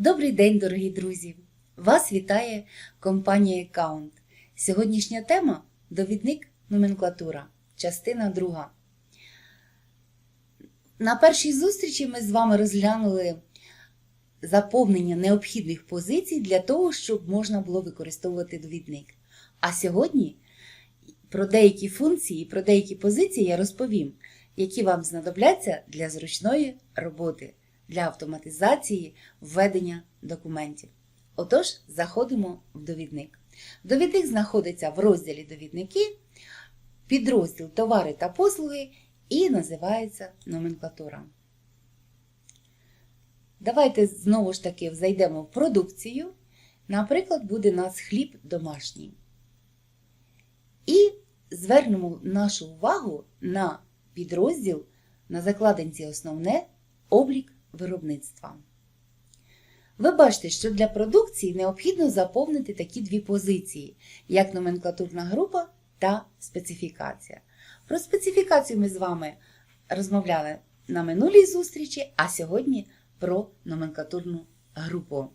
Добрий день, дорогі друзі! Вас вітає компанія Account. Сьогоднішня тема довідник номенклатура, частина 2. На першій зустрічі ми з вами розглянули заповнення необхідних позицій для того, щоб можна було використовувати довідник. А сьогодні про деякі функції, і про деякі позиції я розповім, які вам знадобляться для зручної роботи, для автоматизації введення документів. Отож, заходимо в довідник. Довідник знаходиться в розділі Довідники, підрозділ Товари та послуги і називається номенклатура. Давайте знову ж таки зайдемо в продукцію. Наприклад, буде у нас хліб домашній. І звернемо нашу увагу на підрозділ на закладинці основне облік виробництва. Ви бачите, що для продукції необхідно заповнити такі дві позиції, як номенклатурна група та специфікація. Про специфікацію ми з вами розмовляли на минулій зустрічі, а сьогодні про номенклатурну групу.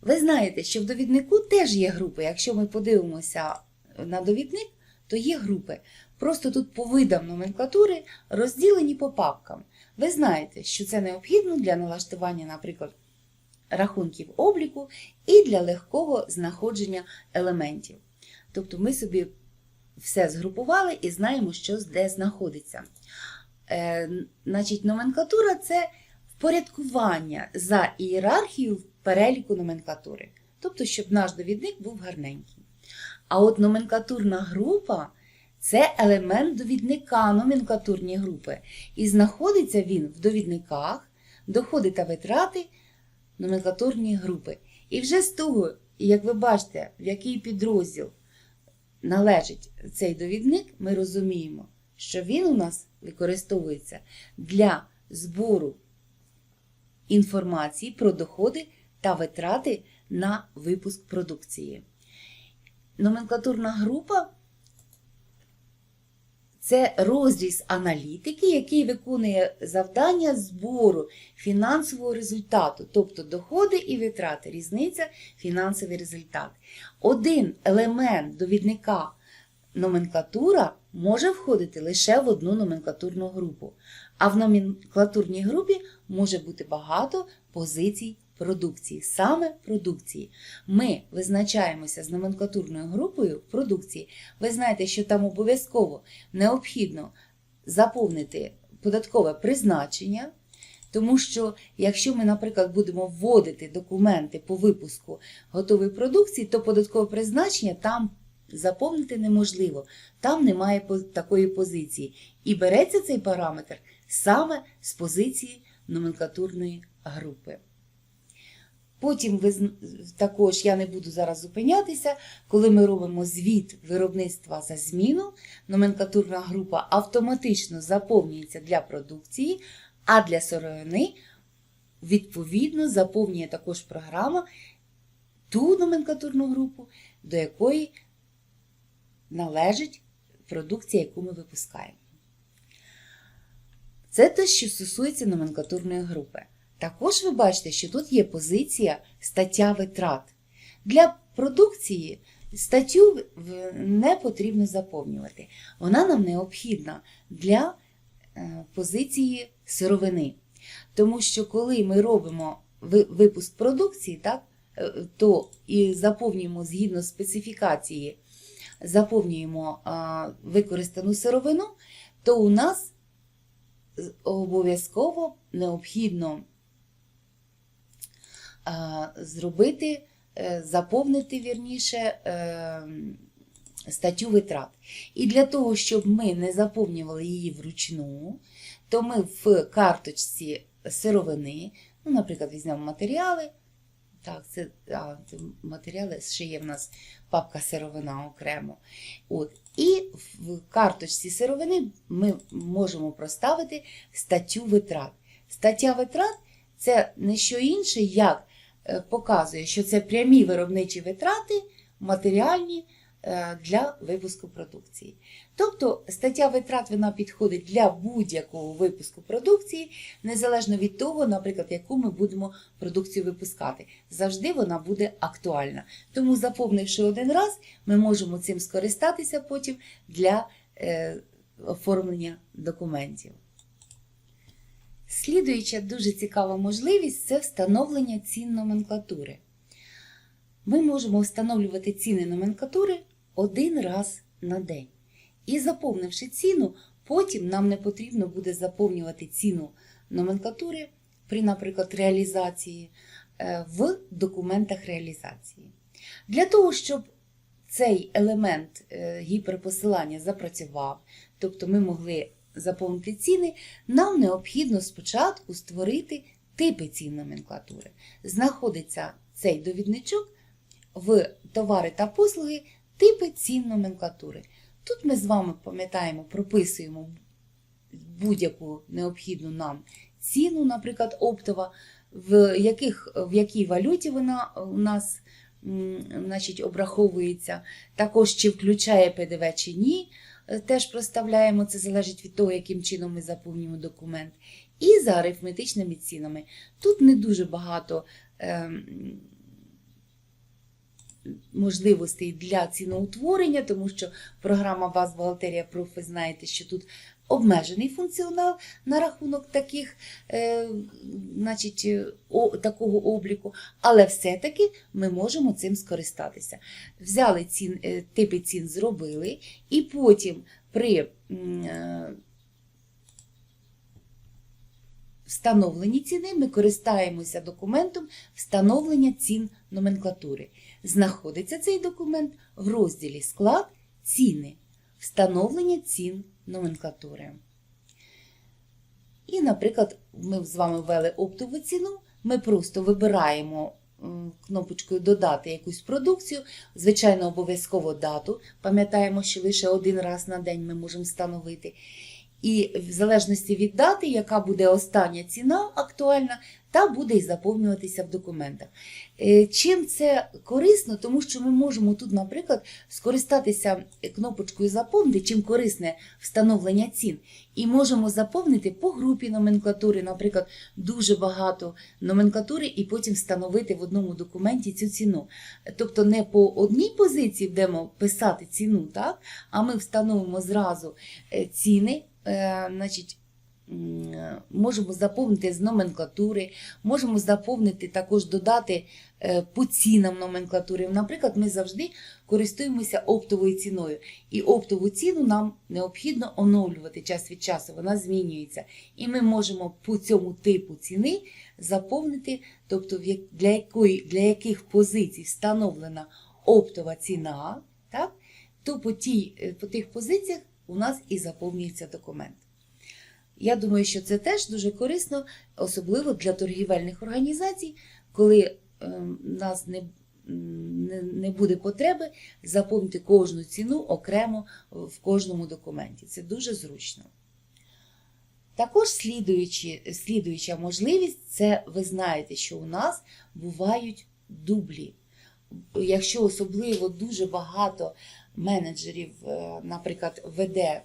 Ви знаєте, що в довіднику теж є групи. Якщо ми подивимося на довідник, то є групи. Просто тут по видам номенклатури розділені по папкам. Ви знаєте, що це необхідно для налаштування, наприклад, рахунків обліку і для легкого знаходження елементів. Тобто ми собі все згрупували і знаємо, що де знаходиться. Е, значить, Номенклатура це впорядкування за ієрархією в переліку номенклатури. Тобто, щоб наш довідник був гарненький. А от номенклатурна група це елемент довідника номенклатурні групи. І знаходиться він в довідниках, доходи та витрати номенклатурні групи. І вже з того, як ви бачите, в який підрозділ належить цей довідник, ми розуміємо, що він у нас використовується для збору інформації про доходи та витрати на випуск продукції. Номенклатурна група це розріз аналітики, який виконує завдання збору фінансового результату, тобто доходи і витрати, різниця фінансовий результат. Один елемент довідника номенклатура може входити лише в одну номенклатурну групу, а в номенклатурній групі може бути багато позицій продукції, саме продукції. Ми визначаємося з номенклатурною групою продукції. Ви знаєте, що там обов'язково необхідно заповнити податкове призначення. Тому що, якщо ми, наприклад, будемо вводити документи по випуску готової продукції, то податкове призначення там заповнити неможливо. Там немає такої позиції. І береться цей параметр саме з позиції номенклатурної групи. Потім ви також я не буду зараз зупинятися, коли ми робимо звіт виробництва за зміну, номенклатурна група автоматично заповнюється для продукції, а для сировини, відповідно, заповнює також програма ту номенклатурну групу, до якої належить продукція, яку ми випускаємо. Це те, що стосується номенклатурної групи. Також ви бачите, що тут є позиція стаття витрат. Для продукції статтю не потрібно заповнювати. Вона нам необхідна для позиції сировини. Тому що, коли ми робимо випуск продукції, так, то і заповнюємо згідно специфікації, заповнюємо використану сировину, то у нас обов'язково необхідно зробити, заповнити вірніше статтю витрат. І для того, щоб ми не заповнювали її вручну, то ми в карточці сировини, ну, наприклад, візьмемо матеріали. Так, це, а, це матеріали ще є в нас папка сировина окремо. От. І в карточці сировини ми можемо проставити статтю витрат. Стаття витрат це не що інше, як показує, що це прямі виробничі витрати, матеріальні е, для випуску продукції. Тобто стаття витрат вона підходить для будь-якого випуску продукції, незалежно від того, наприклад, яку ми будемо продукцію випускати. Завжди вона буде актуальна. Тому, заповнивши один раз, ми можемо цим скористатися потім для е, оформлення документів. Слідуюча дуже цікава можливість це встановлення цін номенклатури. Ми можемо встановлювати ціни номенклатури один раз на день. І заповнивши ціну, потім нам не потрібно буде заповнювати ціну номенклатури при, наприклад, реалізації е, в документах реалізації. Для того, щоб цей елемент е, гіперпосилання запрацював, тобто ми могли заповнити ціни, нам необхідно спочатку створити типи цін номенклатури. Знаходиться цей довідничок в товари та послуги типи цін номенклатури. Тут ми з вами пам'ятаємо, прописуємо будь-яку необхідну нам ціну, наприклад, оптова, в, яких, в якій валюті вона у нас значить, обраховується, також чи включає ПДВ чи ні. Е, Теж проставляємо, це залежить від того, яким чином ми заповнюємо документ. І за арифметичними цінами. Тут не дуже багато е, можливостей для ціноутворення, тому що програма Баз Бухгалтерія Проф, ви знаєте, що тут обмежений функціонал на рахунок таких, е, значить, е, о, такого обліку, але все-таки ми можемо цим скористатися. Взяли цін, е, типи цін, зробили, і потім при е, встановленні ціни ми користаємося документом встановлення цін номенклатури. Знаходиться цей документ в розділі Склад ціни, встановлення цін номенклатури. І, наприклад, ми з вами ввели оптову ціну, ми просто вибираємо кнопочкою Додати якусь продукцію, звичайно, обов'язково дату. Пам'ятаємо, що лише один раз на день ми можемо встановити. І в залежності від дати, яка буде остання ціна актуальна, та буде і заповнюватися в документах. Е, Чим це корисно, тому що ми можемо тут, наприклад, скористатися кнопочкою Заповнити, чим корисне встановлення цін, і можемо заповнити по групі номенклатури, наприклад, дуже багато номенклатури, і потім встановити в одному документі цю ціну. Тобто не по одній позиції будемо писати ціну, так? а ми встановимо зразу е, ціни. Е, значить, е, можемо заповнити з номенклатури, можемо заповнити також додати е, по цінам номенклатури. Наприклад, ми завжди користуємося оптовою ціною. І оптову ціну нам необхідно оновлювати час від часу, вона змінюється. І ми можемо по цьому типу ціни заповнити, тобто для, якої, для яких позицій встановлена оптова ціна, так? то по, тій, по тих позиціях у нас і заповнюється документ. Я думаю, що це теж дуже корисно, особливо для торгівельних організацій, коли е, нас не, не, буде потреби заповнити кожну ціну окремо в кожному документі. Це дуже зручно. Також слідуючи, слідуюча можливість, це ви знаєте, що у нас бувають дублі. Якщо особливо дуже багато менеджерів, е, наприклад, веде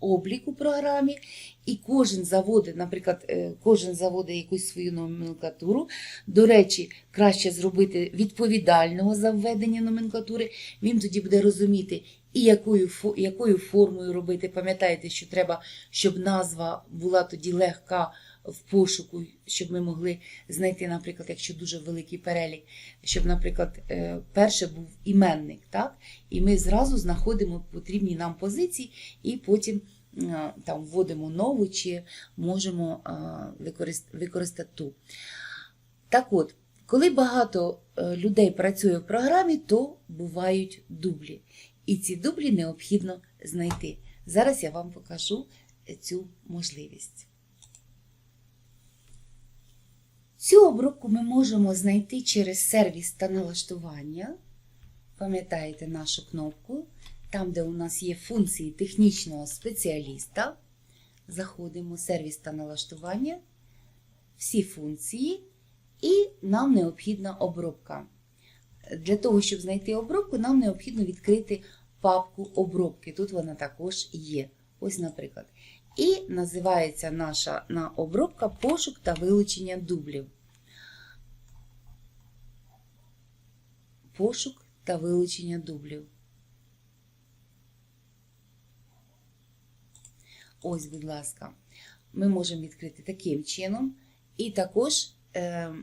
облік у програмі, і кожен заводить, наприклад, е, кожен заводить якусь свою номенклатуру. До речі, краще зробити відповідального за введення номенклатури. Він тоді буде розуміти, і якою, якою формою робити. Пам'ятаєте, що треба, щоб назва була тоді легка в пошуку, щоб ми могли знайти, наприклад, якщо дуже великий перелік, щоб, наприклад, е, перше був іменник, так? і ми зразу знаходимо потрібні нам позиції, і потім е, там вводимо нову чи можемо е, використати ту. Так от, коли багато людей працює в програмі, то бувають дублі. І ці дублі необхідно знайти. Зараз я вам покажу цю можливість. Цю обробку ми можемо знайти через сервіс та налаштування. Пам'ятаєте нашу кнопку, там, де у нас є функції технічного спеціаліста. Заходимо в сервіс та налаштування, всі функції, і нам необхідна обробка. Для того, щоб знайти обробку, нам необхідно відкрити папку обробки. Тут вона також є. Ось, наприклад. І називається наша на обробка пошук та вилучення дублів. Пошук та вилучення дублів. Ось, будь ласка, ми можемо відкрити таким чином. І також е,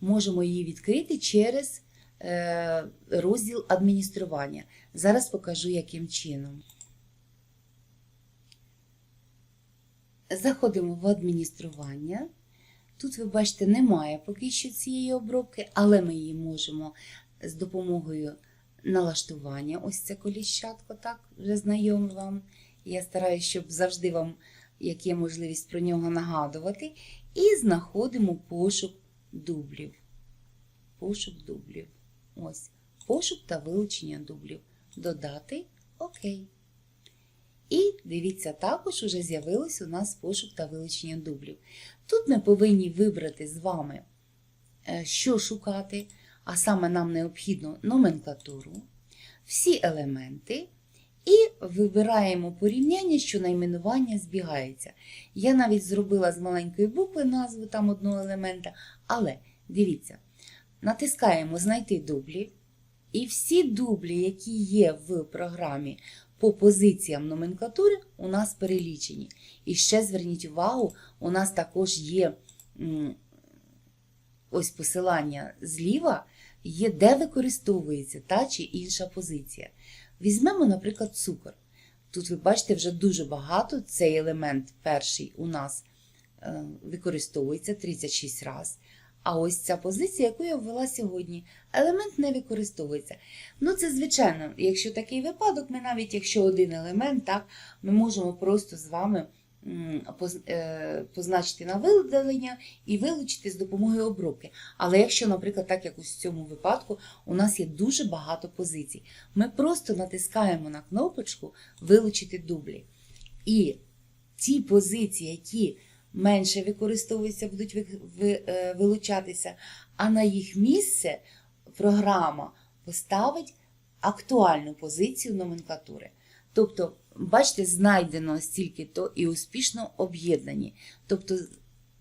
можемо її відкрити через е, розділ адміністрування. Зараз покажу, яким чином. Заходимо в адміністрування. Тут, ви бачите, немає поки що цієї обробки, але ми її можемо з допомогою налаштування. Ось це коліщатко, так, вже знайоме вам. Я стараюся, щоб завжди вам, як є можливість про нього нагадувати. І знаходимо пошук дублів. Пошук дублів. Ось. Пошук та вилучення дублів. Додати ОК. І дивіться, також вже з'явилось у нас пошук та вилучення дублів. Тут ми повинні вибрати з вами, е, що шукати, а саме нам необхідно номенклатуру, всі елементи. І вибираємо порівняння, що найменування збігається. Я навіть зробила з маленької букви назву там одного елемента, але дивіться, натискаємо Знайти дублі. І всі дублі, які є в програмі по позиціям номенклатури, у нас перелічені. І ще зверніть увагу, у нас також є ось посилання зліва, є де використовується та чи інша позиція. Візьмемо, наприклад, цукор. Тут ви бачите вже дуже багато. Цей елемент перший у нас е, використовується 36 разів. А ось ця позиція, яку я ввела сьогодні, елемент не використовується. Ну, це звичайно, якщо такий випадок, ми навіть якщо один елемент, так, ми можемо просто з вами е, позначити на видалення і вилучити з допомогою обробки. Але якщо, наприклад, так як в цьому випадку, у нас є дуже багато позицій, ми просто натискаємо на кнопочку Вилучити дублі. І ті позиції, які менше використовуються, будуть е, вилучатися, а на їх місце програма поставить актуальну позицію номенклатури. Тобто, бачите, знайдено стільки-то і успішно об'єднані. Тобто,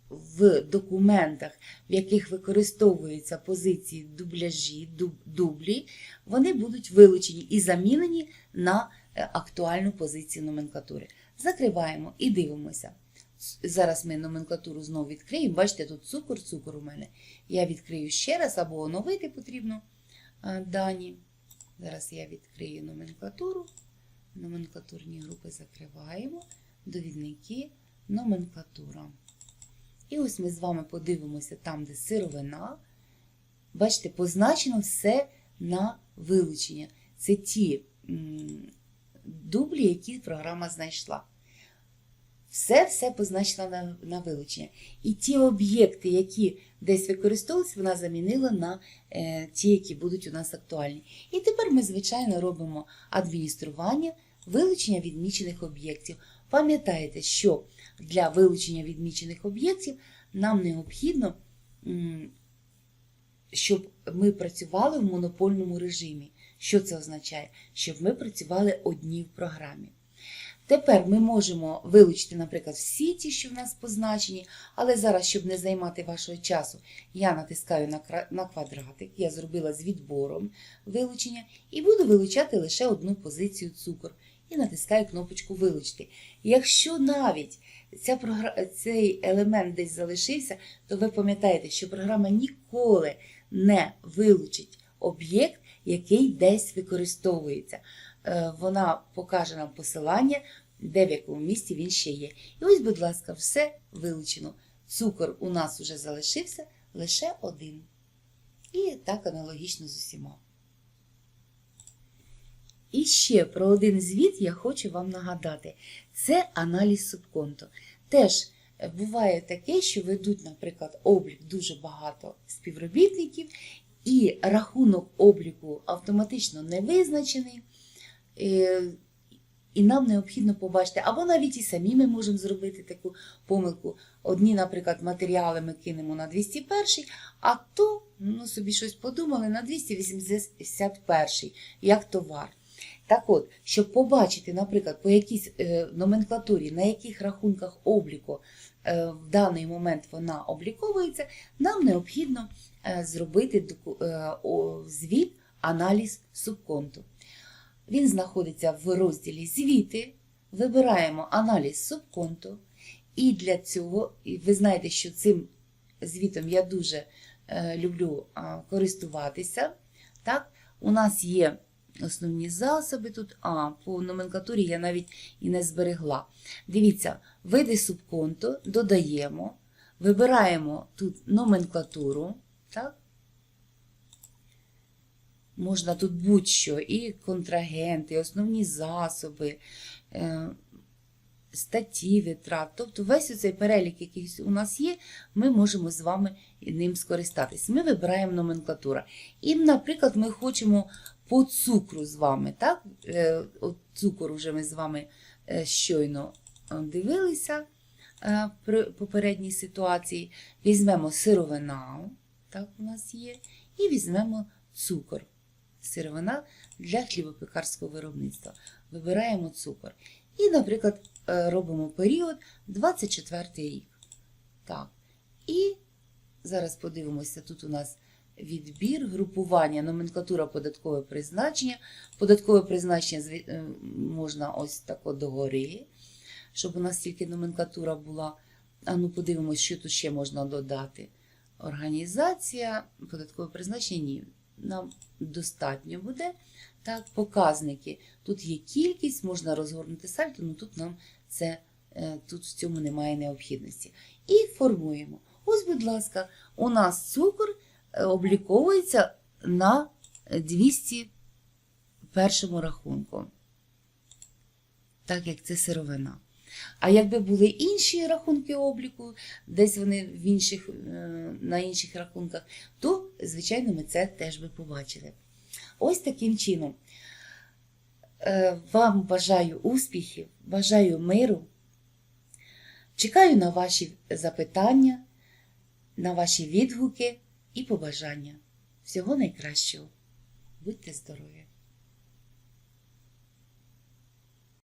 в документах, в яких використовуються позиції дубляжі, дублі, вони будуть вилучені і замінені на е, актуальну позицію номенклатури. Закриваємо і дивимося. Зараз ми номенклатуру знову відкриємо. Бачите, тут цукор, цукор у мене. Я відкрию ще раз або оновити потрібно дані. Зараз я відкрию номенклатуру. Номенклатурні групи закриваємо. Довідники, номенклатура. І ось ми з вами подивимося там, де сировина. Бачите, позначено все на вилучення. Це ті дублі, які програма знайшла. Все все позначено на, на вилучення. І ті об'єкти, які десь використовуються, вона замінила на е, ті, які будуть у нас актуальні. І тепер ми, звичайно, робимо адміністрування вилучення відмічених об'єктів. Пам'ятаєте, що для вилучення відмічених об'єктів нам необхідно, щоб ми працювали в монопольному режимі. Що це означає? Щоб ми працювали одні в програмі. Тепер ми можемо вилучити, наприклад, всі ті, що в нас позначені, але зараз, щоб не займати вашого часу, я натискаю на квадратик, я зробила з відбором вилучення і буду вилучати лише одну позицію цукор. І натискаю кнопочку Вилучити. Якщо навіть ця програ... цей елемент десь залишився, то ви пам'ятаєте, що програма ніколи не вилучить об'єкт, який десь використовується. Е, Вона покаже нам посилання, де в якому місці він ще є. І ось, будь ласка, все вилучено. Цукор у нас вже залишився лише один. І так аналогічно з усіма. І ще про один звіт я хочу вам нагадати. Це аналіз субконту. Теж е, буває таке, що ведуть, наприклад, облік дуже багато співробітників, і рахунок обліку автоматично не визначений. І нам необхідно побачити, або навіть і самі ми можемо зробити таку помилку. Одні, наприклад, матеріали ми кинемо на 201, а то ну, собі щось подумали на 281 як товар. Так от, щоб побачити, наприклад, по якійсь е, номенклатурі, на яких рахунках обліку е, в даний момент вона обліковується, нам необхідно е, зробити звіт, аналіз субконту. Він знаходиться в розділі Звіти. Вибираємо аналіз субконту. І для цього, і ви знаєте, що цим звітом я дуже е, люблю користуватися. Так? У нас є основні засоби тут, а по номенклатурі я навіть і не зберегла. Дивіться, види субконту додаємо, вибираємо тут номенклатуру. Так? Можна тут будь-що, і контрагенти, і основні засоби, е, статті витрат. Тобто весь цей перелік, який у нас є, ми можемо з вами ним скористатись. Ми вибираємо номенклатура. І, наприклад, ми хочемо по цукру з вами. так? Е, от Цукор вже ми з вами е, щойно дивилися при попередній ситуації. Візьмемо сировина, так у нас є, і візьмемо цукор. Сировина для хлібопекарського виробництва. Вибираємо цукор. І, наприклад, е, робимо період 24 рік. Так. І зараз подивимося, тут у нас відбір, групування, номенклатура податкове призначення. Податкове призначення е, можна ось так догори, щоб у нас тільки номенклатура була. А ну подивимось, що тут ще можна додати. Організація, податкове призначення ні. Нам достатньо буде. Так, показники. Тут є кількість, можна розгорнути сальто, але тут нам це, е, тут в цьому немає необхідності. І формуємо. Ось, будь ласка, у нас цукор е, обліковується на 201 рахунку. Так як це сировина. А якби були інші рахунки обліку, десь вони в інших, е, на інших рахунках, то, звичайно, ми це теж би побачили. Ось таким чином. Е, Вам бажаю успіхів, бажаю миру. Чекаю на ваші запитання, на ваші відгуки і побажання. Всього найкращого. Будьте здорові!